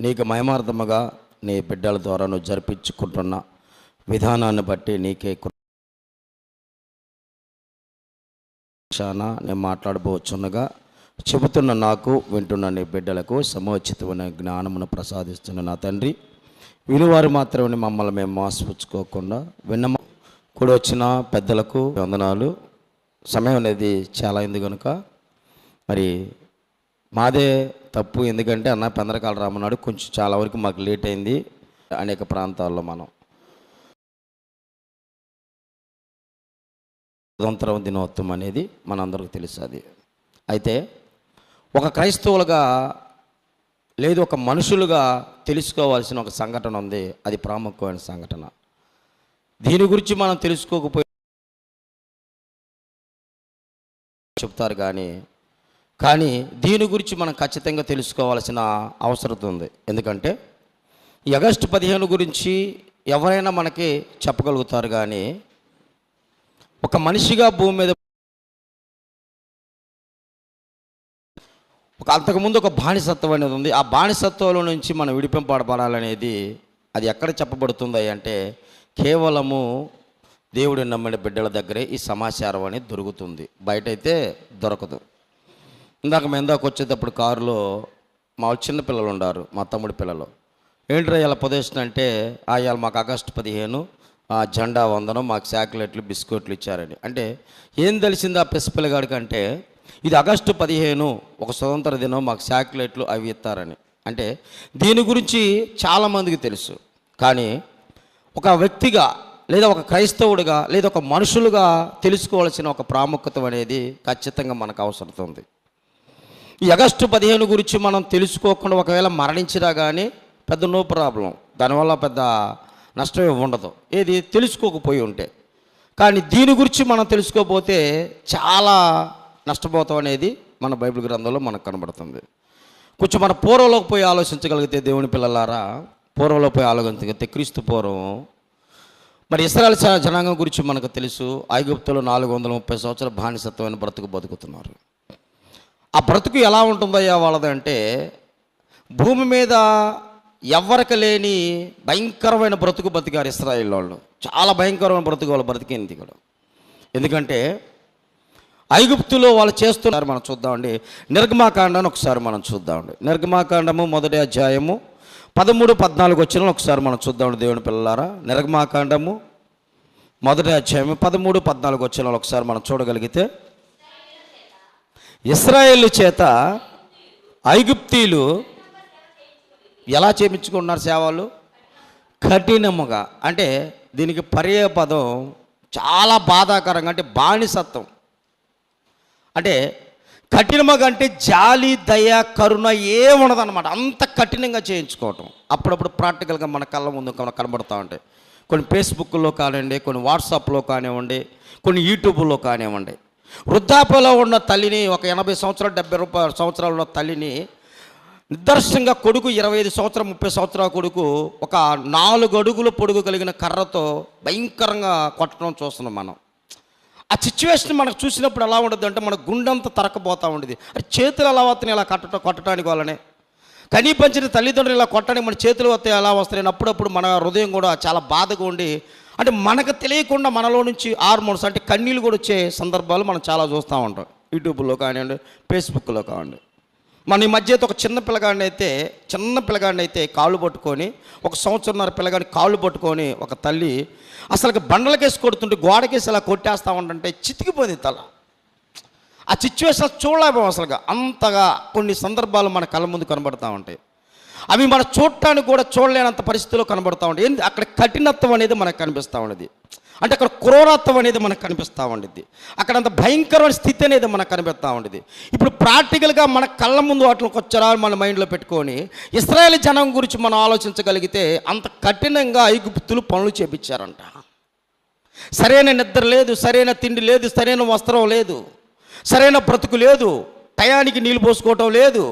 నీకు మయమార్థముగా నీ బిడ్డల ద్వారా నువ్వు జరిపించుకుంటున్న విధానాన్ని బట్టి నీకే కృషాన నేను మాట్లాడబోచున్నగా చెబుతున్న నాకు వింటున్న నీ బిడ్డలకు సమోచితమైన జ్ఞానమును ప్రసాదిస్తున్న నా తండ్రి. వినివారు మాత్రమే మమ్మల్ని మేము మోసపుచ్చుకోకుండా విన్న కూడా వచ్చిన పెద్దలకు వందనాలు. సమయం అనేది చాలా అయింది కనుక మరి మాదే తప్పు. ఎందుకంటే అన్న పెందరకాల రామన్నాడు కొంచెం చాలా వరకు మాకు లేట్ అయింది అనేక ప్రాంతాల్లో మనం. స్వతంత్ర దినోత్సవం అనేది మనందరికీ తెలుసు అది అయితే ఒక క్రైస్తవులుగా లేదు ఒక మనుషులుగా తెలుసుకోవాల్సిన ఒక సంఘటన ఉంది. అది ప్రాముఖ్యమైన సంఘటన. దీని గురించి మనం తెలుసుకోకపోయి చెప్తారు కానీ కానీ దీని గురించి మనం ఖచ్చితంగా తెలుసుకోవాల్సిన అవసరం ఉంది. ఎందుకంటే ఆగస్టు పదిహేను గురించి ఎవరైనా మనకి చెప్పగలుగుతారు కానీ ఒక మనిషిగా భూమి మీద ఒక అంతకుముందు ఒక బానిసత్వం అనేది ఉంది. ఆ బానిసత్వంలో నుంచి మనం విడిపింపబడాలనేది అది ఎక్కడ చెప్పబడుతుంది అంటే కేవలము దేవుడిని నమ్మిన బిడ్డల దగ్గరే ఈ సమాచారం అనేది దొరుకుతుంది. బయట అయితే దొరకదు. ఇందాక మేము వచ్చేటప్పుడు కారులో మా చిన్న పిల్లలు ఉన్నారు మా తమ్ముడి పిల్లలు. ఏంట్రా ఇలా పొదేషన్ అంటే ఆయాల మాకు ఆగస్టు పదిహేను ఆ జెండా వందనం మాకు చాక్లెట్లు బిస్కెట్లు ఇచ్చారని. అంటే ఏం తెలిసింది ఆ పిల్లగాడికి అంటే ఇది ఆగస్టు పదిహేను ఒక స్వతంత్ర దినం మాకు చాక్లెట్లు అవి ఇస్తారని. అంటే దీని గురించి చాలామందికి తెలుసు. కానీ ఒక వ్యక్తిగా లేదా ఒక క్రైస్తవుడిగా లేదా ఒక మనుషులుగా తెలుసుకోవాల్సిన ఒక ప్రాముఖ్యత అనేది ఖచ్చితంగా మనకు అవసరం ఉంది. ఈ ఆగస్టు పదిహేను గురించి మనం తెలుసుకోకుండా ఒకవేళ మరణించినా కానీ పెద్ద నో ప్రాబ్లం. దానివల్ల పెద్ద నష్టం ఉండదు. ఏది తెలుసుకోకపోయి ఉంటే. కానీ దీని గురించి మనం తెలుసుకోకపోతే చాలా నష్టపోతాం అనేది మన బైబిల్ గ్రంథంలో మనకు కనబడుతుంది. కొంచెం మన పూర్వంలోకి పోయి ఆలోచించగలిగితే దేవుని పిల్లలారా పూర్వంలో పోయి ఆలోచించగలిగితే క్రీస్తు పూర్వం. మరి ఇస్రాయల్ జనాంగం గురించి మనకు తెలుసు. ఐగుప్తులో నాలుగు వందల ముప్పై సంవత్సరాల బానిసత్వమైన బ్రతుకు బతుకుతున్నారు. ఆ బ్రతుకు ఎలా ఉంటుందయ్యా వాళ్ళదంటే భూమి మీద ఎవ్వరికి లేని భయంకరమైన బ్రతుకు బతికారు ఇస్రాయిల్ వాళ్ళు. చాలా భయంకరమైన బ్రతుకు వాళ్ళు బ్రతికింది ఇక్కడ. ఎందుకంటే ఐగుప్తులో వాళ్ళు చేస్తున్నారు మనం చూద్దామండి. నిర్గమాకాండాన్ని ఒకసారి మనం చూద్దామండి. నిర్గమాకాండము మొదటి అధ్యాయము పదమూడు పద్నాలుగు వచ్చిన ఒకసారి మనం చూద్దామండి దేవుని పిల్లలారా. నిర్గమాకాండము మొదటి అధ్యాయము పదమూడు పద్నాలుగు వచ్చిన ఒకసారి మనం చూడగలిగితే ఇస్రాయేల్ చేత ఐగుప్తీలు ఎలా చేపించుకున్నారు సేవలు? కఠినముగా. అంటే దీనికి పర్యాయ పదం చాలా బాధాకరంగా అంటే బానిసత్వం. అంటే కఠినముగా అంటే జాలి దయ కరుణ ఏమున్నదన్నమాట అంత కఠినంగా చేయించుకోవటం. అప్పుడప్పుడు ప్రాక్టికల్గా మన కళ్ళ ముందు కనబడుతూ ఉంటాయి కొన్ని ఫేస్బుక్లో కానివ్వండి కొన్ని వాట్సాప్లో కానివ్వండి కొన్ని యూట్యూబ్లో కానివ్వండి. వృద్ధాప్యలో ఉన్న తల్లిని ఒక ఎనభై సంవత్సరాలు డెబ్బై రూపాయల సంవత్సరాలు ఉన్న తల్లిని నిదర్శనంగా కొడుకు ఇరవై ఐదు సంవత్సరం ముప్పై సంవత్సరాల కొడుకు ఒక నాలుగు అడుగుల పొడుగు కలిగిన కర్రతో భయంకరంగా కొట్టడం చూస్తున్నాం మనం. ఆ సిచ్యువేషన్ మనకు చూసినప్పుడు ఎలా ఉండదు అంటే మన గుండెంతా తరకపోతూ ఉండేది అది చేతులు ఎలా వస్తాయి ఇలా కట్టడం కొట్టడానికి వాళ్ళనే కనీ పంచిన తల్లిదండ్రులు ఇలా కొట్టడానికి మన చేతులు వస్తాయి ఎలా వస్తాయని అప్పుడప్పుడు మన హృదయం కూడా చాలా బాధగా ఉండి అంటే మనకు తెలియకుండా మనలో నుంచి హార్మోన్స్ అంటే కన్నీళ్ళు కూడా వచ్చే సందర్భాలు మనం చాలా చూస్తూ ఉంటాం. యూట్యూబ్లో కానివ్వండి ఫేస్బుక్లో కానివ్వండి. మన ఈ మధ్య అయితే ఒక చిన్న పిల్లగాడిని అయితే చిన్న పిల్లగాడిని అయితే కాళ్ళు పట్టుకొని ఒక సంవత్సరంన్నర పిల్లగాడిని కాళ్ళు పట్టుకొని ఒక తల్లి అసలు బండలకేసి కొడుతుంటే గోడకేసి అలా కొట్టేస్తా ఉంటుంటే చితికిపోయింది తల. ఆ సిచ్యువేషన్ చూడలేము అసలుగా. అంతగా కొన్ని సందర్భాలు మన కళ్ళ ముందు కనబడతా ఉంటాయి. అవి మన చూడటానికి కూడా చూడలేనంత పరిస్థితిలో కనబడతా ఉండేది అక్కడ కఠినత్వం అనేది మనకు కనిపిస్తూ ఉండేది అంటే అక్కడ క్రూరత్వం అనేది మనకు కనిపిస్తూ ఉండేది అక్కడ అంత భయంకరమైన స్థితి అనేది మనకు కనిపిస్తూ ఉండేది ఇప్పుడు ప్రాక్టికల్గా మన కళ్ళ ముందు వాటికి వచ్చారా మన మైండ్లో పెట్టుకొని ఇస్రాయేల్ జనం గురించి మనం ఆలోచించగలిగితే అంత కఠినంగా ఐగుప్తులు పనులు చేపించారంట. సరైన నిద్ర లేదు సరైన తిండి లేదు సరైన వస్త్రం లేదు సరైన బ్రతుకు లేదు. టయానికి నీళ్ళు పోసుకోవటం లేదు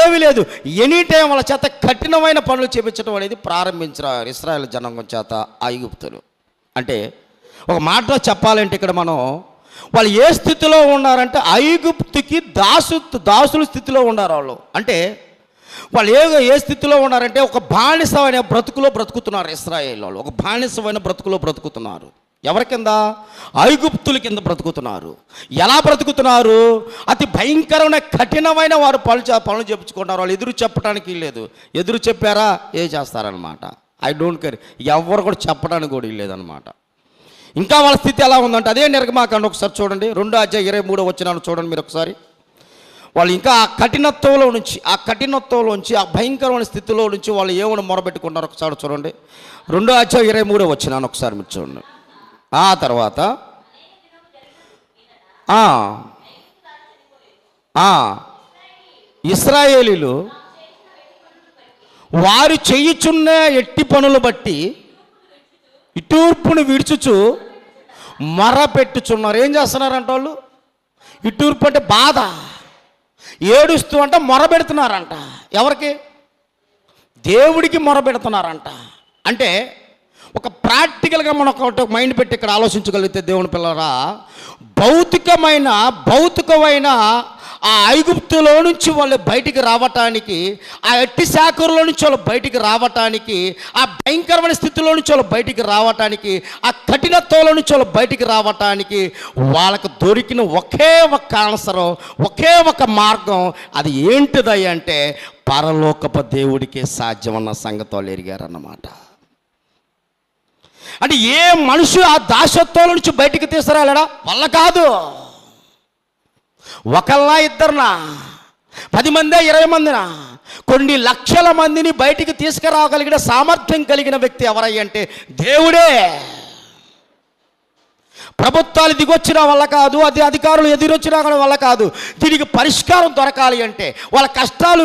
ఏమీ లేదు. ఎనీ టైం వాళ్ళ చేత కఠినమైన పనులు చేపించడం అనేది ప్రారంభించారు ఇస్రాయల్ జనాంగం చేత ఐగుప్తులు. అంటే ఒక మాట చెప్పాలంటే ఇక్కడ మనం వాళ్ళు ఏ స్థితిలో ఉన్నారంటే ఐగుప్తుకి దాసు దాసుల స్థితిలో ఉన్నారు వాళ్ళు. అంటే వాళ్ళు ఏ ఏ స్థితిలో ఉన్నారంటే ఒక బానిసమైన బ్రతుకులో బ్రతుకుతున్నారు ఇస్రాయేల్ వాళ్ళు. ఒక బానిసమైన బ్రతుకులో బ్రతుకుతున్నారు. ఎవరి కింద? ఐగుప్తుల కింద బ్రతుకుతున్నారు. ఎలా బ్రతుకుతున్నారు? అతి భయంకరమైన కఠినమైన వారు పనులు చే- పనులు చెప్పుకుంటున్నారు వాళ్ళు ఎదురు చెప్పడానికి లేదు. ఎదురు చెప్పారా? ఏ చేస్తారనమాట ఐ డోంట్ కేర్. ఎవరు కూడా చెప్పడానికి కూడా లేదనమాట ఇంకా వాళ్ళ స్థితి ఎలా ఉందంటే అదే నిర్గమాకాండ ఒకసారి చూడండి. రెండో అధ్యాయ ఇరవై మూడో వచ్చినాను చూడండి మీరు ఒకసారి. వాళ్ళు ఇంకా ఆ కఠినత్వంలో నుంచి ఆ కఠినత్వంలో నుంచి ఆ భయంకరమైన స్థితిలో నుంచి వాళ్ళు ఏమైనా మొరబెట్టుకున్నారు ఒకసారి చూడండి. రెండో అధ్యాయ ఇరవై మూడో వచ్చినాను ఒకసారి మీరు చూడండి. ఆ తర్వాత ఇస్రాయేలీలు వారు చేయుచున్న ఎట్టి పనులు బట్టి ఇటూర్పును విడుచుచు మర పెట్టుచున్నారు. ఏం చేస్తున్నారంట వాళ్ళు? ఇటూర్పు అంటే బాధ. ఏడుస్తూ అంట మొర పెడుతున్నారంట. ఎవరికి? దేవుడికి మొర పెడుతున్నారంట. అంటే ఒక ప్రాక్టికల్గా మనం ఒకటి మైండ్ పెట్టి ఇక్కడ ఆలోచించగలిగితే దేవుని పిల్లరా భౌతికమైన భౌతికమైన ఆ ఐగుప్తులో నుంచి వాళ్ళు బయటికి రావటానికి ఆ ఎట్టి శాఖలో నుంచి వాళ్ళు బయటికి రావటానికి ఆ భయంకరమైన స్థితిలో నుంచి వాళ్ళు బయటికి రావటానికి ఆ కఠినత్వంలో నుంచి వాళ్ళు బయటికి రావటానికి వాళ్ళకు దొరికిన ఒకే ఒక ఆన్సర్ ఒకే ఒక మార్గం అది ఏంటిదయ్యంటే పరలోకప దేవుడికే సాధ్యమన్న సంగతి వాళ్ళు ఎరిగారన్నమాట. అంటే ఏ మనిషి ఆ దాసత్వం నుంచి బయటికి తీసుకురాలేడా? వల్ల కాదు. ఒకళ్ళ ఇద్దరునా? పది మందే ఇరవై మందినా? కొన్ని లక్షల మందిని బయటికి తీసుకురాగలిగిన సామర్థ్యం కలిగిన వ్యక్తి ఎవరయ్యంటే దేవుడే. ప్రభుత్వాలు దిగొచ్చిన వల్ల కాదు అది అధికారులు ఎదురొచ్చిన వల్ల కాదు. దీనికి పరిష్కారం దొరకాలి అంటే వాళ్ళ కష్టాలు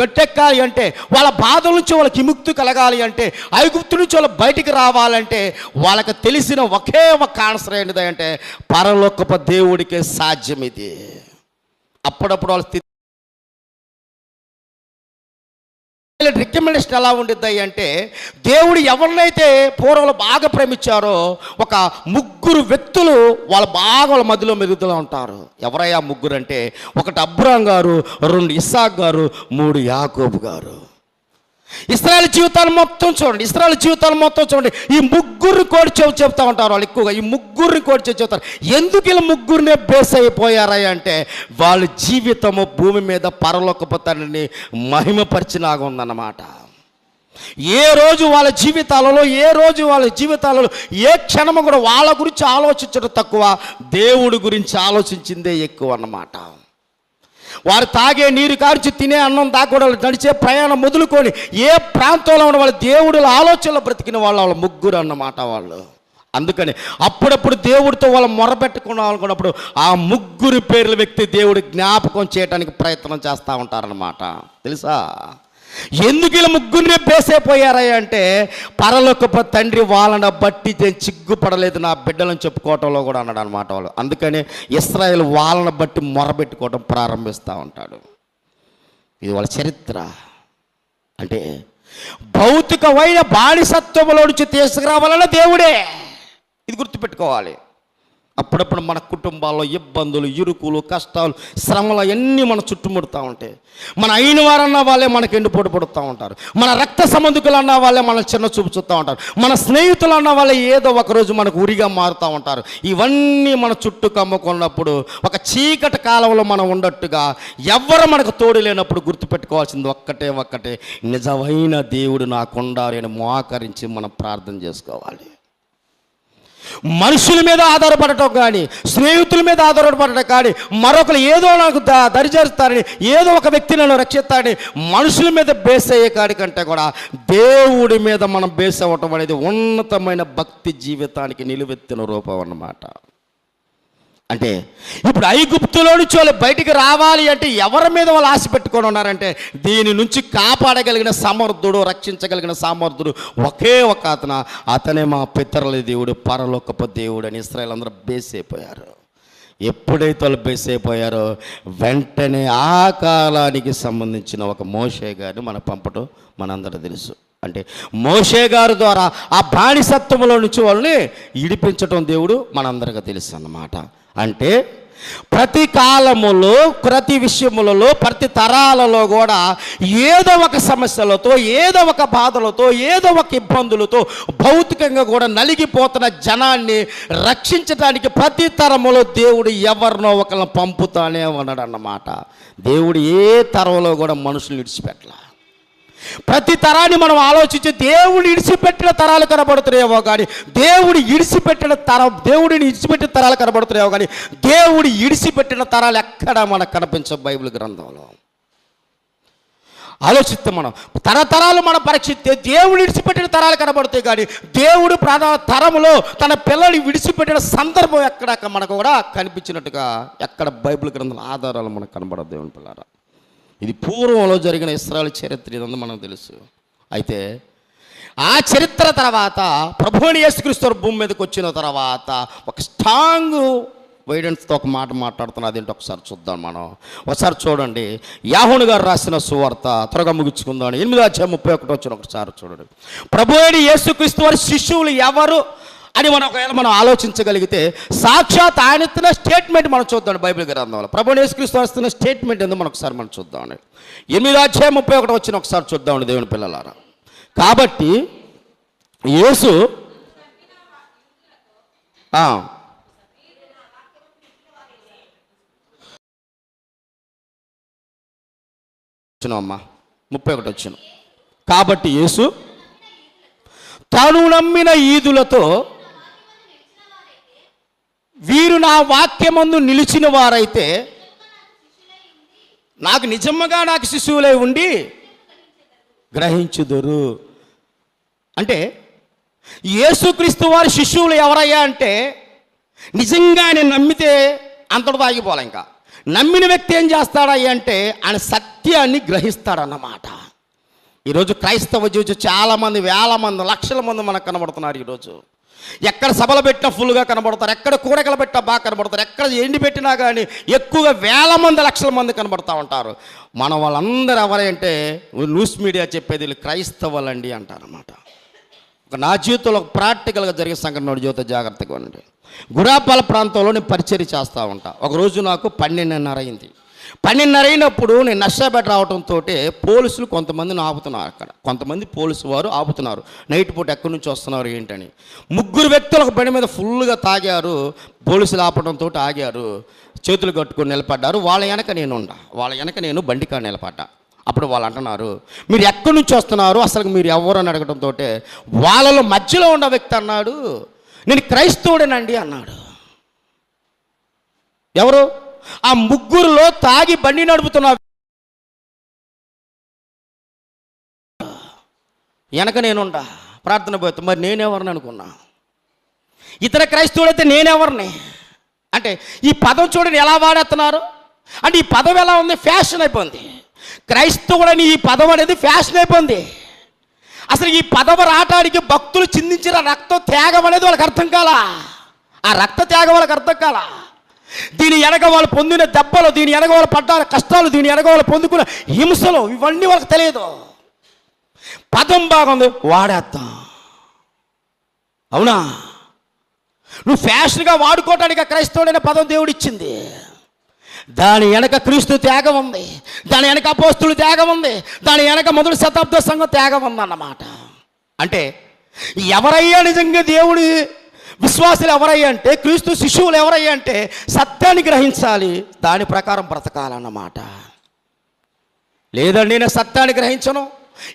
గట్టెక్కాలి అంటే వాళ్ళ బాధల నుంచి వాళ్ళకి విముక్తి కలగాలి అంటే ఐగుప్తు నుంచి వాళ్ళు బయటికి రావాలంటే వాళ్ళకి తెలిసిన ఒకే ఒక ఆన్సర్ ఏంటిదంటే పరలోకప దేవుడికే సాధ్యం ఇది అప్పుడప్పుడు వాళ్ళ స్థితి రికమెండేషన్ ఎలా ఉండిద్ది అంటే దేవుడు ఎవరినైతే పూర్వలు బాగా ప్రేమించారో ఒక ముగ్గురు వ్యక్తులు వాళ్ళ బాగా వాళ్ళ మధ్యలో మెరుగుతూ ఉంటారు. ఎవరయ్యా ముగ్గురు అంటే ఒకటి అబ్రాం గారు రెండు ఇస్సాక్ గారు మూడు యాకోబు గారు. ఇస్రాయల్ జీవితాలు మొత్తం చూడండి ఇస్రాయల్ జీవితాలు మొత్తం చూడండి. ఈ ముగ్గురు కోడి చెవి చెప్తా ఉంటారు వాళ్ళు ఎక్కువగా. ఈ ముగ్గురిని కోడి చెవి చెప్తారు. ఎందుకు ఇలా ముగ్గురినే బేస్ అయిపోయారా అంటే వాళ్ళ జీవితము భూమి మీద పరలోకపు తండ్రిని మహిమపరిచినాగా ఉందన్నమాట. ఏ రోజు వాళ్ళ జీవితాలలో ఏ రోజు వాళ్ళ జీవితాలలో ఏ క్షణము కూడా వాళ్ళ గురించి ఆలోచించడం తక్కువ. దేవుడి గురించి ఆలోచించిందే ఎక్కువ అన్నమాట. వారు తాగే నీరు కార్చి తినే అన్నం దాకా కూడా నడిచే ప్రయాణం మొదలుకొని ఏ ప్రాంతంలో ఉన్న వాళ్ళ దేవుడుల ఆలోచనలో బ్రతికిన వాళ్ళు వాళ్ళ ముగ్గురు అన్నమాట వాళ్ళు. అందుకని అప్పుడప్పుడు దేవుడితో వాళ్ళు మొరబెట్టుకున్నాం అనుకున్నప్పుడు ఆ ముగ్గురు పేర్ల వ్యక్తి దేవుడు జ్ఞాపకం చేయడానికి ప్రయత్నం చేస్తూ ఉంటారనమాట తెలుసా? ఎందుకు ఇలా ముగ్గురిని బేసైపోయారా అంటే పరలోకప తండ్రి వాళ్ళని బట్టి నేను చిగ్గుపడలేదు నా బిడ్డలను చెప్పుకోవటంలో కూడా అన్నాడు అనమాట వాళ్ళు. అందుకని ఇస్రాయల్ వాళ్ళని బట్టి మొరబెట్టుకోవటం ప్రారంభిస్తూ ఉంటాడు. ఇది వాళ్ళ చరిత్ర. అంటే భౌతికమైన బానిసత్వంలో నుంచి తీసుకురావాలన్న దేవుడే. ఇది గుర్తుపెట్టుకోవాలి. అప్పుడప్పుడు మన కుటుంబాల్లో ఇబ్బందులు ఇరుకులు కష్టాలు శ్రమలు అన్నీ మన చుట్టుముడుతూ ఉంటాయి. మన అయిన వారన్న వాళ్ళే మనకి ఎండిపోటు పడుతూ ఉంటారు. మన రక్త సంబంధికులు అన్న వాళ్ళే మన చిన్న చూపు చూస్తూ ఉంటారు. మన స్నేహితులు అన్న వాళ్ళే ఏదో ఒక రోజు మనకు ఉరిగా మారుతూ ఉంటారు. ఇవన్నీ మన చుట్టూ కమ్ముకున్నప్పుడు ఒక చీకటి కాలంలో మనం ఉండట్టుగా ఎవ్వరు మనకు తోడు లేనప్పుడు గుర్తుపెట్టుకోవాల్సింది ఒక్కటే ఒక్కటే నిజమైన దేవుడు నాకుండాలి అని మోకరించి మనం ప్రార్థన చేసుకోవాలి. మనుషుల మీద ఆధారపడటం కానీ స్నేహితుల మీద ఆధారపడటం కానీ మరొకరు ఏదో నాకు ద దరిచేస్తారని ఏదో ఒక వ్యక్తి నన్ను రక్షిస్తారని మనుషుల మీద బేస్ అయ్యే కాడి కంటే కూడా దేవుడి మీద మనం బేస్ అవ్వటం అనేది ఉన్నతమైన భక్తి జీవితానికి నిలువెత్తిన రూపం అన్నమాట. అంటే ఇప్పుడు ఐగుప్తులో నుంచి వాళ్ళు బయటికి రావాలి అంటే ఎవరి మీద వాళ్ళు ఆశ పెట్టుకొని ఉన్నారంటే దీని నుంచి కాపాడగలిగిన సమర్థుడు రక్షించగలిగిన సమర్థుడు ఒకే ఒక అతను. అతనే మా పితరుల దేవుడు పరలోకపు దేవుడు అని ఇస్రాయల్ అందరూ బేస్ అయిపోయారు ఎప్పుడైతే వాళ్ళు బేస్ అయిపోయారో వెంటనే ఆ కాలానికి సంబంధించిన ఒక మోషే గారిని మన పంపటం మనందరూ తెలుసు. అంటే మోషే గారి ద్వారా ఆ బానిసత్వంలో నుంచి వాళ్ళని ఇడిపించటం దేవుడు మనందరికీ తెలుసు అన్నమాట. అంటే ప్రతి కాలములో ప్రతి విషయములలో ప్రతి తరాలలో కూడా ఏదో ఒక సమస్యలతో ఏదో ఒక బాధలతో ఏదో ఒక ఇబ్బందులతో భౌతికంగా కూడా నలిగిపోతున్న జనాన్ని రక్షించడానికి ప్రతి తరములో దేవుడు ఎవరినో ఒకరిని పంపుతానే ఉన్నాడు అన్నమాట దేవుడు ఏ తరంలో కూడా మనుషులు విడిచిపెట్టాలి. ప్రతి తరాన్ని మనం ఆలోచించి దేవుడు ఇడిచిపెట్టిన తరాలు కనబడుతున్నాయేమో కానీ దేవుడు ఇడిచిపెట్టిన తరం దేవుడిని ఇడిచిపెట్టిన తరాలు కనబడుతున్నాయేమో కానీ దేవుడు ఇడిచిపెట్టిన తరాలు ఎక్కడ మనకు కనిపించవు బైబిల్ గ్రంథంలో? ఆలోచిస్తే మనం తరతరాలు మనం పరీక్షిస్తే దేవుడు విడిచిపెట్టిన తరాలు కనబడతాయి కానీ దేవుడు ప్రధాన తరములో తన పిల్లల్ని విడిచిపెట్టిన సందర్భం ఎక్కడ మనకు కూడా కనిపించినట్టుగా ఎక్కడ బైబిల్ గ్రంథం ఆధారాలు మనకు కనబడదు దేవుని పిల్లరా ఇది పూర్వంలో జరిగిన ఇస్రాయల్ చరిత్ర ఇదంతా మనకు తెలుసు. అయితే ఆ చరిత్ర తర్వాత ప్రభువుని యేసుక్రీస్తు భూమి మీదకి వచ్చిన తర్వాత ఒక స్ట్రాంగ్ వైడెన్స్తో ఒక మాట మాట్లాడుతున్నా అదేంటి ఒకసారి చూద్దాం మనం. ఒకసారి చూడండి. యాహోను గారు రాసిన సువార్త త్వరగా ముగించుకుందాం. ఎనిమిది అధ్యాయం ముప్పై ఒకటి వచ్చిన ఒకసారి చూడండి. ప్రభు అయిన యేసుక్రీస్తు వారి శిష్యువులు ఎవరు? అని మనం ఒకవేళ మనం ఆలోచించగలిగితే సాక్షాత్ ఆయన ఇస్తున్న స్టేట్మెంట్ మనం చూద్దాం బైబిల్ గ్రంథంలో. ప్రభు యేసుక్రీస్తు ఇస్తున్న స్టేట్మెంట్ ఎందుకు మనం ఒకసారి మనం చూద్దాం. ఎనిమిది అధ్యాయం ముప్పై ఒకటి వచ్చిన ఒకసారి చూద్దామండి దేవుని పిల్లలారా. కాబట్టి యేసు అమ్మా ముప్పై ఒకటి వచ్చిన. కాబట్టి యేసు తాను నమ్మిన ఈదులతో వీరు నా వాక్యమందు నిలిచిన వారైతే నాకు నిజముగా నాకు శిశువులై ఉండి గ్రహించుదురు. అంటే యేసుక్రీస్తు వారి శిష్యువులు ఎవరయ్యా అంటే నిజంగా ఆయన నమ్మితే అంతటితో ఆగిపోలే ఇంకా. నమ్మిన వ్యక్తి ఏం చేస్తాడయ్యా అంటే ఆయన సత్యాన్ని గ్రహిస్తాడన్నమాట. ఈరోజు క్రైస్తవ జీవితం చాలామంది వేల మంది లక్షల మంది మనకు కనబడుతున్నారు ఈరోజు. ఎక్కడ సభలు పెట్టినా ఫుల్గా కనబడతారు. ఎక్కడ కూడకలు పెట్టినా బాగా కనబడతారు. ఎక్కడ ఎండి పెట్టినా కానీ ఎక్కువగా వేల మంది లక్షల మంది కనబడతా ఉంటారు. మన వాళ్ళందరూ ఎవరంటే న్యూస్ మీడియా చెప్పేది వీళ్ళు క్రైస్తవులండి అంటారన్నమాట. ఒక నా జీవితంలో ప్రాక్టికల్గా జరిగే సంఘటన జీవిత జీవితం జాగ్రత్తగా ఉండండి. గురాపాల ప్రాంతంలో నేను చేస్తూ ఉంటా. ఒకరోజు నాకు పన్నెండున్నర అయింది. పన్నెండున్నర నేను నష్టపేట రావడంతో పోలీసులు కొంతమందిని ఆపుతున్నారు అక్కడ. కొంతమంది పోలీసు వారు ఆపుతున్నారు. నైట్ పూట ఎక్కడి నుంచి వస్తున్నారు ఏంటని. ముగ్గురు వ్యక్తులు ఒక బండి మీద ఫుల్గా తాగారు. పోలీసులు ఆపడంతో ఆగారు. చేతులు కట్టుకొని నిలబడ్డారు. వాళ్ళ వెనక నేను ఉండా. వాళ్ళ వెనక నేను బండికా నిలబడ్డా. అప్పుడు వాళ్ళు అంటున్నారు మీరు ఎక్కడి నుంచి వస్తున్నారు? అసలు మీరు ఎవరు? అని అడగడంతో వాళ్ళలో మధ్యలో ఉన్న వ్యక్తి అన్నాడు. నేను క్రైస్తవుడేనండి అన్నాడు. ఎవరు? ఆ ముగ్గురులో తాగి బండి నడుపుతున్నా వెనక నేనుండా. ప్రార్థన పోతే. మరి నేనెవరిని అనుకున్నా? ఇతర క్రైస్తవుడైతే నేనెవరిని? అంటే ఈ పదం చూడండి ఎలా వాడేస్తున్నారు? అంటే ఈ పదం ఎలా ఉంది? ఫ్యాషన్ అయిపోయింది. క్రైస్తవుడని ఈ పదం అనేది ఫ్యాషన్ అయిపోయింది. అసలు ఈ పదవ రావటానికి భక్తులు చిందించిన రక్తం త్యాగం అనేది వాళ్ళకి అర్థం కాలా? ఆ రక్త త్యాగం వాళ్ళకి అర్థం కాలా? దీని వెనక వాళ్ళు పొందిన దెబ్బలు దీని ఎనక వాళ్ళు పడ్డ కష్టాలు దీని వెనక వాళ్ళు పొందుకున్న హింసలు ఇవన్నీ వాళ్ళకి తెలియదు. పదం బాగుంది వాడేద్దాం అవునా? నువ్వు ఫ్యాషన్గా వాడుకోవటానికి క్రైస్తవుడైన పదం దేవుడు ఇచ్చింది దాని వెనక క్రీస్తు త్యాగం ఉంది. దాని వెనక అపోస్తులు త్యాగం ఉంది. దాని వెనక మొదటి శతాబ్ద సంఘం త్యాగం ఉందన్నమాట. అంటే ఎవరయ్యా నిజంగా దేవుడి విశ్వాసులు ఎవరయ్యా అంటే క్రీస్తు శిశువులు ఎవరయ్యా అంటే సత్యాన్ని గ్రహించాలి. దాని ప్రకారం బ్రతకాలన్నమాట. లేదండి నేను సత్యాన్ని గ్రహించను.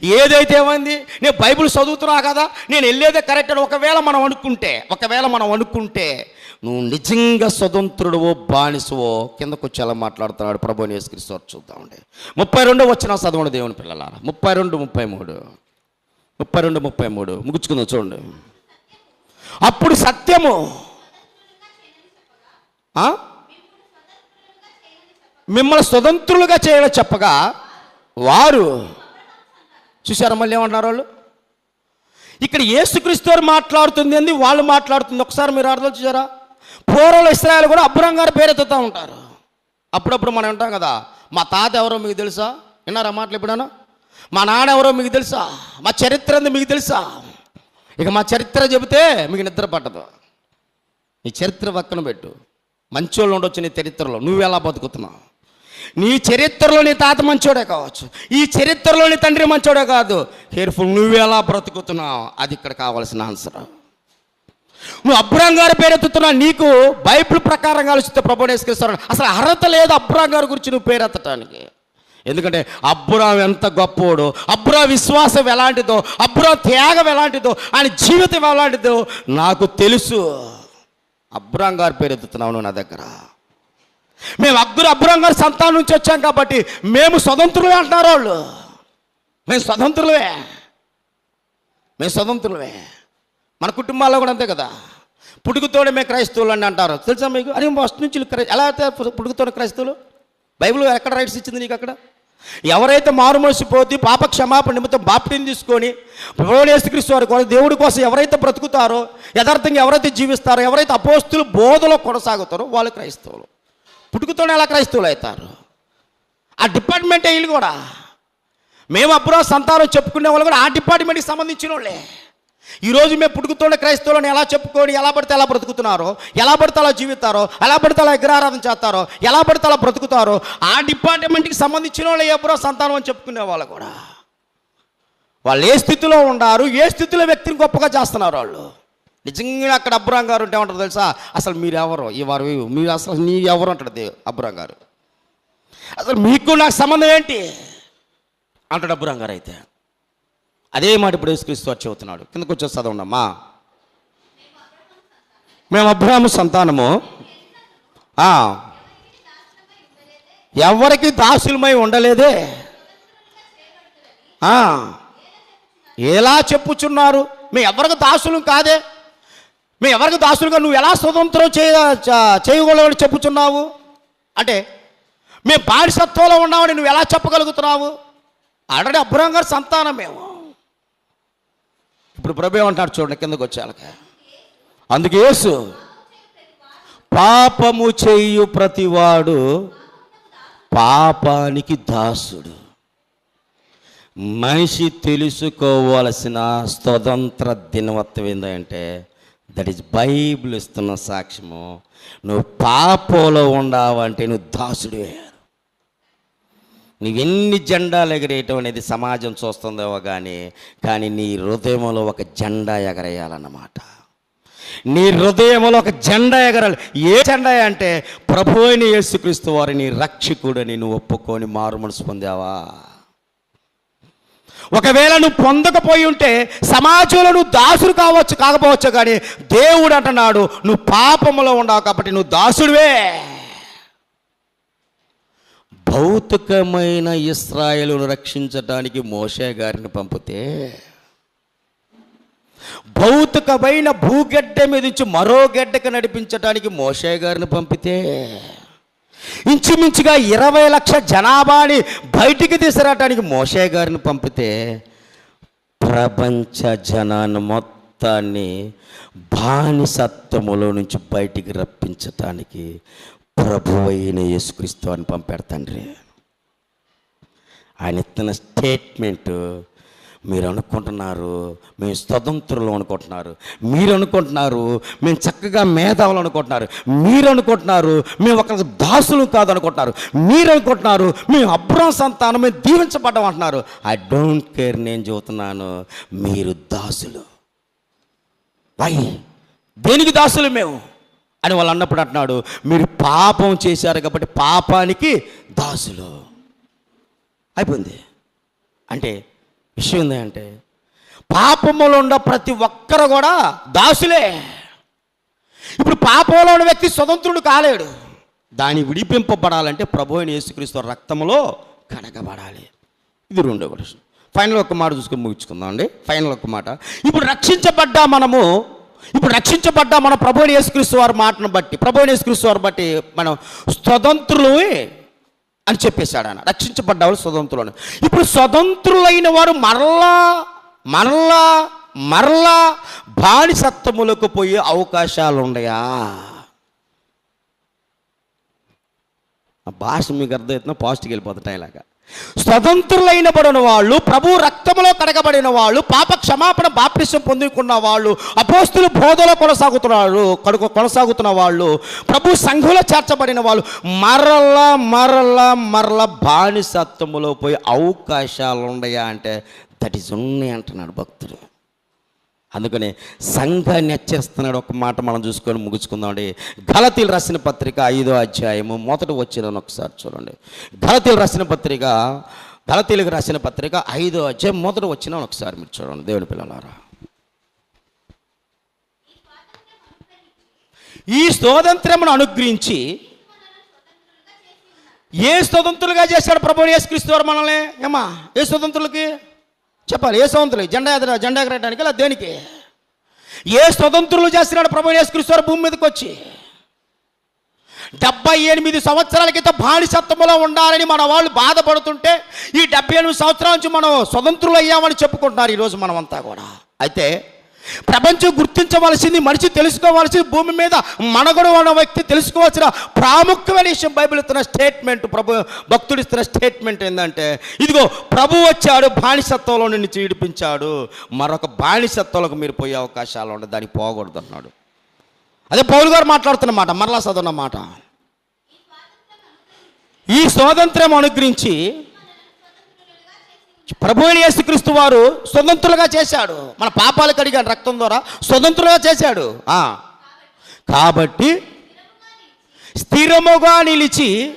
ఏదైతే ఏమైంది? నేను బైబిల్ చదువుతున్నా కదా నేను వెళ్ళేదే కరెక్ట్ అని ఒకవేళ మనం అనుకుంటే ఒకవేళ మనం అనుకుంటే నువ్వు నిజంగా స్వతంత్రుడువో బానిసవో కిందకు వచ్చి ఎలా మాట్లాడుతున్నాడు ప్రభు యేసుక్రీస్తు చూద్దామండి ముప్పై రెండు వచ్చిన చదవండి దేవుని పిల్లలారా. ముప్పై రెండు ముప్పై మూడు. ముప్పై రెండు ముప్పై మూడు. ముగించుకుందాం చూడండి. అప్పుడు సత్యము. మిమ్మల్ని స్వతంత్రులుగా చేయడం చెప్పగా వారు చూసారా మళ్ళీ ఏమంటారు వాళ్ళు? ఇక్కడ యేసుక్రీస్తు వారు మాట్లాడుతుంది అని వాళ్ళు మాట్లాడుతుంది. ఒకసారి మీరు అర్థం చూసారా పూర్వంలో ఇస్రాయల్ కూడా అబ్రహం గారు పేరెత్తుతూ ఉంటారు. అప్పుడప్పుడు మనం వింటాం కదా మా తాత ఎవరో మీకు తెలుసా? విన్నారా మాటలు ఎప్పుడైనా? మా నాన్న ఎవరో మీకు తెలుసా? మా చరిత్ర మీకు తెలుసా? ఇక మా చరిత్ర చెబితే మీకు నిద్ర పట్టదు. నీ చరిత్ర పక్కన పెట్టు. మంచోళ్ళు ఉండొచ్చు నీ చరిత్రలో. నువ్వు ఎలా బతుకుతున్నావు? నీ చరిత్రలో నీ తాత మంచోడే కావచ్చు. ఈ చరిత్రలో నీ తండ్రి మంచోడే కాదు. కేర్ఫుల్ నువ్వు ఎలా బ్రతుకుతున్నావు? అది ఇక్కడ కావాల్సిన ఆన్సర్. నువ్వు అబ్రాం గారి పేరు నీకు బైబిల్ ప్రకారంగా ఆలోచిస్తే ప్రభునేసుకొస్తాడు అసలు అర్హత లేదు అబ్రాం గారి గురించి నువ్వు పేరెత్తటానికి ఎందుకంటే అబ్బురాం ఎంత గొప్పోడో? అబ్బురా విశ్వాసం ఎలాంటిదో? అబ్బురా త్యాగం ఎలాంటిదో? ఆయన జీవితం ఎలాంటిదో? నాకు తెలుసు. అబ్బురాం గారు పేరు ఎత్తుతున్నావు నా దగ్గర. మేము అబ్బురు అబ్బురాం గారి సంతానం నుంచి వచ్చాం కాబట్టి మేము స్వతంత్రులే అంటున్నారు వాళ్ళు. మేము స్వతంత్రులే మేము స్వతంత్రులమే. మన కుటుంబాల్లో కూడా అంతే కదా. పుట్టుకతోనే మేము క్రైస్తవులు అని అంటారు. తెలుసా మీకు? అరే ఫస్ట్ నుంచి ఎలా అయితే పుట్టుకతోనే క్రైస్తవులు? బైబిల్ ఎక్కడ రైట్స్ ఇచ్చింది నీకు అక్కడ? ఎవరైతే మారు పాప క్షమాపణ నిమిత్తం బాప్టిని తీసుకొని ప్రభునేసుక్రీస్తు వారి కోసం దేవుడి కోసం ఎవరైతే బ్రతుకుతారో యథార్థంగా ఎవరైతే జీవిస్తారో ఎవరైతే అపోస్తులు బోధలో కొనసాగుతారో వాళ్ళు క్రైస్తవులు. పుట్టుకతోనే ఎలా క్రైస్తవులు అవుతారు? ఆ డిపార్ట్మెంటే వీళ్ళు కూడా. మేము అప్పుడు సంతానం చెప్పుకునే వాళ్ళు కూడా ఆ డిపార్ట్మెంట్కి సంబంధించిన వాళ్ళే. ఈరోజు మేము పుట్టుకుతున్న క్రైస్తవులను ఎలా చెప్పుకొని ఎలా పడితే ఎలా బ్రతుకుతున్నారో ఎలా పడితే అలా జీవితారో ఎలా పడితే అలా విగ్రహారాధన చేస్తారో ఎలా పడితే అలా బ్రతుకుతారో ఆ డిపార్ట్మెంట్కి సంబంధించిన వాళ్ళు ఎప్పుడో సంతానం అని చెప్పుకునే వాళ్ళు కూడా. వాళ్ళు ఏ స్థితిలో ఉన్నారు ఏ స్థితిలో వ్యక్తిని గొప్పగా చేస్తున్నారు వాళ్ళు? నిజంగా అక్కడ అబ్రాం గారు ఉంటే ఉంటారు తెలుసా? అసలు మీరు ఈ వారు మీరు అసలు నీ ఎవరు అంటాడు దే- అబ్రాం గారు? అసలు మీకు నాకు సంబంధం ఏంటి? అంటాడు అబ్రాం గారు అయితే. అదే మాట ఇప్పుడు యేసుక్రీస్తు వారు చెబుతున్నాడు. కిందకు వచ్చే చదవండమ్మా. మేము అబ్రాహ్మ సంతానము. ఎవరికి దాసులమై ఉండలేదే? ఎలా చెప్పుచున్నారు? మేము ఎవరికి దాసులు కాదే? మేము ఎవరికి దాసులుగా నువ్వు ఎలా స్వతంత్రం చేయ చేయగలవని చెప్పుచున్నావు? అంటే మేము బానిసత్వంలో ఉన్నామని నువ్వు ఎలా చెప్పగలుగుతున్నావు? ఆల్రెడీ అబ్రహం గారి సంతానం మేము ఇప్పుడు ప్రభు ఏమంటాడు చూడండి కిందకు వచ్చాక అందుకే యేసు పాపము చేయు ప్రతివాడు పాపానికి దాసుడు. మనిషి తెలుసుకోవలసిన స్వతంత్ర దినవత్వం ఏంటంటే దట్ ఈస్ బైబిల్ ఇస్తున్న సాక్ష్యము. నువ్వు పాపంలో ఉండావంటే నువ్వు దాసుడివే. నువ్వెన్ని జెండాలు ఎగరేయటం అనేది సమాజం చూస్తుందేమో కానీ కానీ నీ హృదయంలో ఒక జెండా ఎగరేయాలన్నమాట. నీ హృదయంలో ఒక జెండా ఎగరాలి. ఏ జెండా అంటే ప్రభు అయిన యేసుక్రీస్తు వారిని రక్షకుడని నువ్వు ఒప్పుకొని మారుమనసు పొందావా? ఒకవేళ నువ్వు పొందకపోయి ఉంటే సమాజంలో నువ్వు దాసుడు కావచ్చు కాకపోవచ్చు కానీ దేవుడు అంటున్నాడు నువ్వు పాపములో ఉండవు కాబట్టి నువ్వు దాసుడివే. భౌతికమైన ఇస్రాయేలును రక్షించటానికి మోషే గారిని పంపితే భౌతికమైన భూగడ్డ మీద నుంచి మరో గడ్డకు నడిపించడానికి మోషే గారిని పంపితే ఇంచుమించుగా ఇరవై లక్ష జనాభాని బయటికి తీసుకురావటానికి మోషే గారిని పంపితే ప్రపంచ జనాన్ని మొత్తాన్ని బానిసత్వములో నుంచి బయటికి రప్పించటానికి ప్రభు అయిన యేసుక్రీస్తు అని పంపాడు తండ్రి. ఆయన ఇస్తున్న స్టేట్మెంట్ మీరు అనుకుంటున్నారు మేము స్వతంత్రులు అనుకుంటున్నారు మీరు అనుకుంటున్నారు మేము చక్కగా మేధావులు అనుకుంటున్నారు మీరు అనుకుంటున్నారు మేము ఒక దాసులు కాదు అనుకుంటున్నారు మీరు అనుకుంటున్నారు మేము అబ్రం సంతానం మేము దీవించబడ్డం అంటున్నారు. ఐ డోంట్ కేర్ నేను చెబుతున్నాను మీరు దాసులు. వై? దేనికి దాసులు మేము? అని వాళ్ళు అన్నప్పుడు అంటున్నాడు మీరు పాపం చేశారు కాబట్టి పాపానికి దాసులు. అయిపోయింది. అంటే విషయం ఏంటంటే పాపములో ఉన్న ప్రతి ఒక్కరు కూడా దాసులే. ఇప్పుడు పాపంలో ఉన్న వ్యక్తి స్వతంత్రుడు కాలేడు. దాన్ని విడిపింపబడాలంటే ప్రభు అయిన యేసుక్రీస్తు రక్తంలో కడగబడాలి. ఇది రెండో ప్రశ్న. ఫైనల్ ఒక మాట చూసుకొని ముగించుకుందాం అండి ఫైనల్ ఒక మాట. ఇప్పుడు రక్షించబడ్డా మనము ఇప్పుడు రక్షించబడ్డా మన ప్రభు యేసుక్రీస్తు వారి మాటను బట్టి ప్రభు యేసుక్రీస్తు వారి బట్టి మనం స్వతంత్రులు అని చెప్పేశాడు ఆయన రక్షించబడ్డ వాళ్ళు స్వతంత్రులు ఇప్పుడు స్వతంత్రులైన వారు మరలా మరలా మరలా బానిసత్వములకు పోయే అవకాశాలు ఉన్నాయా ఆ భాష మీకు అర్థమవుతుందో? పాజిటివ్ వెళ్ళిపోతుంటాయి ఇలాగా స్వతంత్రులైన పడిన వాళ్ళు ప్రభు రక్తంలో కడగబడిన వాళ్ళు పాప క్షమాపణ బాప్టిసం పొందుకున్న వాళ్ళు అపోస్తులు బోధలో కొనసాగుతున్నారు కడుకు కొనసాగుతున్న వాళ్ళు ప్రభు సంఘంలో చేర్చబడిన వాళ్ళు మరల మరల మరల బానిసత్వములో పోయి అవకాశాలు ఉన్నాయా అంటే దట్ ఈస్ ఉన్నాయి అంటున్నాడు భక్తుడు. అందుకని సంఘాన్ని హెచ్చరిస్తున్నాడు ఒక మాట మనం చూసుకొని ముగించుకుందామండి. గలతీలు రాసిన పత్రిక ఐదో అధ్యాయము మొదట వచ్చిన ఒకసారి చూడండి. గలతీలు రాసిన పత్రిక గలతీలకు రాసిన పత్రిక ఐదో అధ్యాయం మొదట వచ్చిన ఒకసారి మీరు చూడండి దేవుని పిల్లలారా. ఈ స్వాతంత్రమును అనుగ్రహించి ఏ స్వతంత్రులుగా చేశాడు ప్రభు యేసుక్రీస్తు వారు మనల్ని? ఏమా? ఏ స్వతంత్రులకి? చెప్పాలి ఏ స్వతంత్రులు? జెండా ఎగర జెండా ఎగరడానికి ఇలా దేనికి? ఏ స్వతంత్రులు చేస్తున్నాడు ప్రభు యేసుక్రీస్తు భూమి మీదకి వచ్చి? డెబ్బై ఎనిమిది సంవత్సరాల క్రితం బానిసత్వంలో ఉండాలని మన వాళ్ళు బాధపడుతుంటే ఈ డెబ్బై ఎనిమిది సంవత్సరాల నుంచి మనం స్వతంత్రులు అయ్యామని చెప్పుకుంటున్నారు ఈరోజు మనమంతా కూడా. అయితే ప్రపంచం గుర్తించవలసింది మనిషి తెలుసుకోవాల్సింది భూమి మీద మనగడు ఉన్న వ్యక్తి తెలుసుకోవాల్సిన ప్రాముఖ్యమైన విషయం బైబిల్ ఇస్తున్న స్టేట్మెంట్ ప్రభు భక్తుడు ఇస్తున్న స్టేట్మెంట్ ఏంటంటే ఇదిగో ప్రభు వచ్చాడు బానిసత్వంలో నుంచి విడిపించాడు మరొక బానిసత్వంలోకి మీరు పోయే అవకాశాలు ఉండదు దానికి పోకూడదు అన్నాడు. అదే పౌరు గారు మాట్లాడుతున్నమాట మరలా చదువున్నమాట ఈ స్వాతంత్రం అనుగ్రహించి ప్రభు అయిన యేసుక్రీస్తు వారు స్వతంత్రులుగా చేశాడు. మన పాపాలు కడిగాడు రక్తం ద్వారా. స్వతంత్రులుగా చేశాడు. ఆ. కాబట్టి స్థిరముగా నిలిచి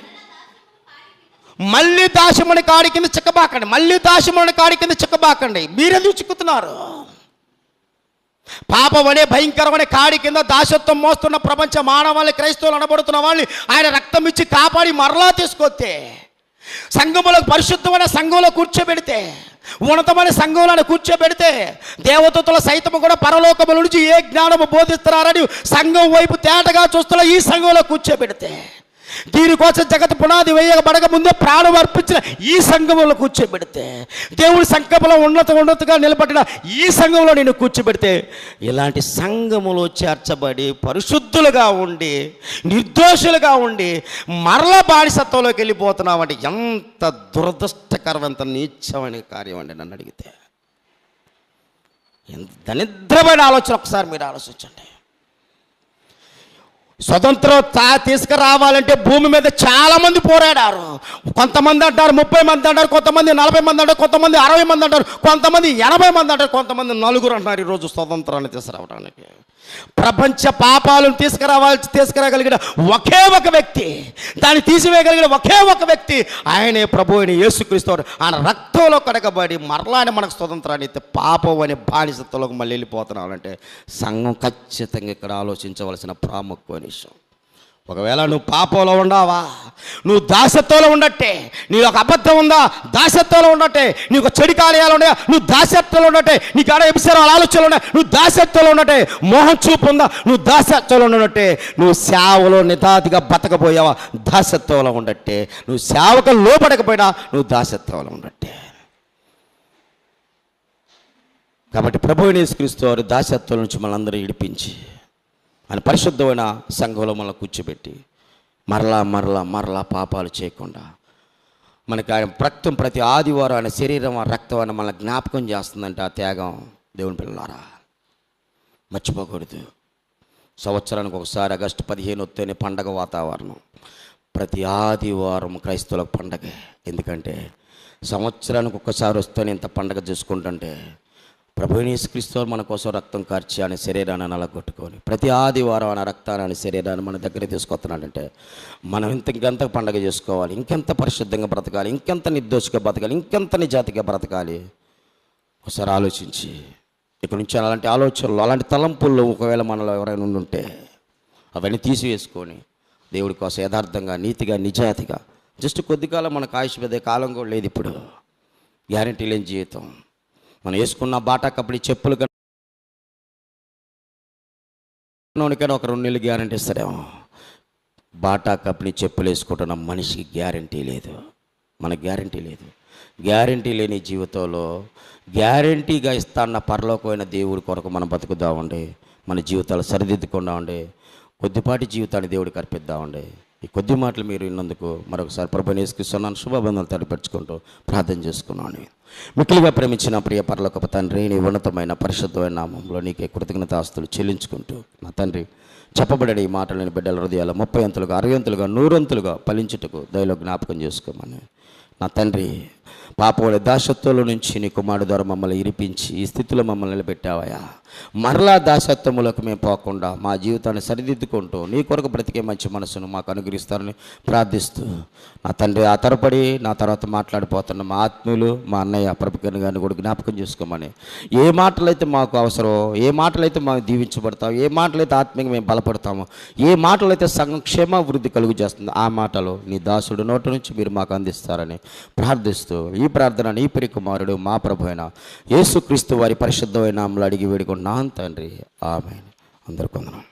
మళ్ళీ దాశముని కాడి కింద చిక్కబాకండి. మళ్ళీ దాశముని కాడి కింద చిక్కబాకండి. మీరెందుకు చిక్కుతున్నారు? పాపం అనే భయంకరమైన కాడి కింద దాసత్వం మోస్తున్న ప్రపంచ మానవాళ్ళని క్రైస్తవులు అనబడుతున్న వాళ్ళని ఆయన రక్తం ఇచ్చి కాపాడి మరలా తీసుకొస్తే సంఘములో పరిశుద్ధమైన సంఘంలో కూర్చోబెడితే ఉన్నతమైన సంఘంలో కూర్చోబెడితే దేవతల సైతము కూడా పరలోకముల నుంచి ఏ జ్ఞానము బోధిస్తున్నారని సంఘం వైపు తేటగా చూస్తున్న ఈ సంఘంలో కూర్చోబెడితే దీనికోసం జగత్ పునాది వేయబడక ముందే ప్రాణం అర్పించిన ఈ సంఘంలో కూర్చోబెడితే దేవుడి సంకల్పంలో ఉన్నత ఉన్నతగా నిలబడిన ఈ సంఘంలో నేను కూర్చోబెడితే ఇలాంటి సంఘములో చేర్చబడి పరిశుద్ధులుగా ఉండి నిర్దోషులుగా ఉండి మరల బానిసత్వంలోకి వెళ్ళిపోతున్నామంటే ఎంత దురదృష్టకరం ఎంత నీచమైన కార్యం అండి నన్ను అడిగితే. ఎంత దరిద్రమైన ఆలోచన ఒకసారి మీరు ఆలోచించండి. స్వతంత్రం తా తీసుకురావాలంటే భూమి మీద చాలామంది పోరాడారు. కొంతమంది అంటారు ముప్పై మంది అంటారు కొంతమంది నలభై మంది అంటారు కొంతమంది అరవై మంది అంటారు కొంతమంది ఎనభై మంది అంటారు కొంతమంది నలుగురు అంటారు ఈరోజు స్వతంత్రాన్ని తీసుకురావడానికి. ప్రపంచ పాపాలను తీసుకురావాల్సి తీసుకురాగలిగిన ఒకే ఒక వ్యక్తి దాన్ని తీసివేయగలిగిన ఒకే ఒక వ్యక్తి ఆయనే ప్రభు అయిన యేసుక్రీస్తు ఆయన రక్తంలో కడగబడి మరలానే మనకు స్వతంత్రాన్ని ఇస్తే పాపం అనే బానిసత్వంలోకి మళ్ళీ వెళ్ళిపోతున్నామంటే సంఘం ఖచ్చితంగా ఇక్కడ ఆలోచించవలసిన ప్రాముఖ్య విషయం. ఒకవేళ నువ్వు పాపంలో ఉండావా నువ్వు దాసత్వంలో ఉండట్టే నీ ఒక అబద్ధం ఉందా దాసత్వంలో ఉండట్టే నీకు ఒక చెడు కార్యాలు ఉన్నాయా నువ్వు దాసత్వంలో ఉండట్టే నీకు ఆడ ఎపిసరాలు ఆలోచనలు ఉన్నాయి నువ్వు దాసత్వంలో ఉండటే మోహం చూపు ఉందా నువ్వు దాసత్వంలో ఉండట్టే నువ్వు సేవలో నితాతిగా బతకపోయావా దాసత్వంలో ఉండట్టే నువ్వు సేవకు లోపడకపోయినా నువ్వు దాసత్వంలో ఉండట్టే కాబట్టి ప్రభు నేసుక్రీస్తు వారు దాసత్వం నుంచి మనందరూ ఇడిపించి ఆయన పరిశుద్ధమైన సంఘంలో మనల్ని కూర్చోబెట్టి మరలా మరలా మరలా పాపాలు చేయకుండా మనకి ఆయన రక్తం ప్రతి ఆదివారం ఆయన శరీరం ఆ రక్తం అని మన జ్ఞాపకం చేస్తుందంటే ఆ త్యాగం దేవుని పిల్లలారా మర్చిపోకూడదు. సంవత్సరానికి ఒకసారి ఆగస్టు పదిహేను వస్తేనే పండగ వాతావరణం. ప్రతి ఆదివారం క్రైస్తవులకు పండగే. ఎందుకంటే సంవత్సరానికి ఒక్కసారి వస్తేనే ఇంత పండగ చూసుకుంటుంటే ప్రభునేసుక్రీస్తు మన కోసం రక్తం కార్చి ఆయన శరీరాన్ని నలగొట్టుకొని ప్రతి ఆదివారం ఆయన రక్తాన్ని ఆయన శరీరాన్ని మన దగ్గర తీసుకొస్తున్నాడంటే మనం ఇంత ఇంకెంత పండగ చేసుకోవాలి ఇంకెంత పరిశుద్ధంగా బ్రతకాలి ఇంకెంత నిర్దోషిగా బ్రతకాలి ఇంకెంత నిజాతిగా బ్రతకాలి. ఒకసారి ఆలోచించి ఇక్కడ నుంచి అలాంటి ఆలోచనలు అలాంటి తలంపుల్లో ఒకవేళ మనలో ఎవరైనా ఉండుంటే అవన్నీ తీసివేసుకొని దేవుడి కోసం యథార్థంగా నీతిగా నిజాతిగా జస్ట్ కొద్ది కాలం మనకు ఆయుష్ పెద్ద కాలం కూడా లేదు ఇప్పుడు. గ్యారంటీ లేని జీవితం. మనం వేసుకున్న బాటా కప్పటి చెప్పులు కన్నా ఒక రెండు నెలలు గ్యారంటీ ఇస్తారేమో బాటా కంపెనీ చెప్పులు వేసుకుంటున్న మనిషికి గ్యారంటీ లేదు. మన గ్యారంటీ లేదు. గ్యారంటీ లేని జీవితంలో గ్యారంటీగా ఇస్తాన్న పరలోకమైన దేవుడి కొరకు మనం బతుకుదామండి. మన జీవితాలు సరిదిద్దుకుందామండి. కొద్దిపాటి జీవితాన్ని దేవుడికి అర్పిద్దామండి. ఈ కొద్ది మాటలు మీరు విన్నందుకు మరొకసారి ప్రభుని వేసుకున్నాను శుభబంధాలు తడిపెట్టుకుంటూ ప్రార్థన చేసుకున్నాను. మిక్కిలిగా ప్రేమించిన ప్రియ పరలోకపు తండ్రి నీ ఉన్నతమైన పరిశుద్ధమైన నామంలో నీకే కృతజ్ఞత ఆస్తులు చెల్లించుకుంటూ నా తండ్రి చెప్పబడే ఈ మాటలని బిడ్డల హృదయాలు ముప్పై అంతులుగా అరవై నూరంతులుగా ఫలించుటకు దయలో జ్ఞాపకం చేసుకోమని నా తండ్రి పాపముల దాసత్వంలో నుంచి నీ కుమారుడు ద్వారా మమ్మల్ని ఇరిపించి ఈ స్థితిలో మమ్మల్ని నిలబెట్టావయ్యా. మరలా దాసత్వములకు మేము పోకుండా మా జీవితాన్ని సరిదిద్దుకుంటూ నీ కొరకు బ్రతికే మంచి మనసును మాకు అనుగ్రహిస్తారని ప్రార్థిస్తూ నా తండ్రి ఆ తరపడి నా తర్వాత మాట్లాడిపోతున్న మా ఆత్మీయులు మా అన్నయ్య ప్రభుకరణ గారిని కూడా జ్ఞాపకం చేసుకోమని. ఏ మాటలైతే మాకు అవసరమో ఏ మాటలైతే మాకు దీవించబడతాం ఏ మాటలైతే ఆత్మీయంగా మేము బలపడతామో ఏ మాటలైతే సంక్షేమ వృద్ధి కలుగు చేస్తుందో ఆ మాటలు నీ దాసుడు నోటి నుంచి మీరు మాకు అందిస్తారని ప్రార్థిస్తూ ఈ ప్రార్థన నీ పిరి కుమారుడు మా ప్రభు అయిన యేసుక్రీస్తు వారి పరిశుద్ధమైన నామములో అడిగి వేడుకున్నాను తండ్రి. ఆమె అందరు కొందరం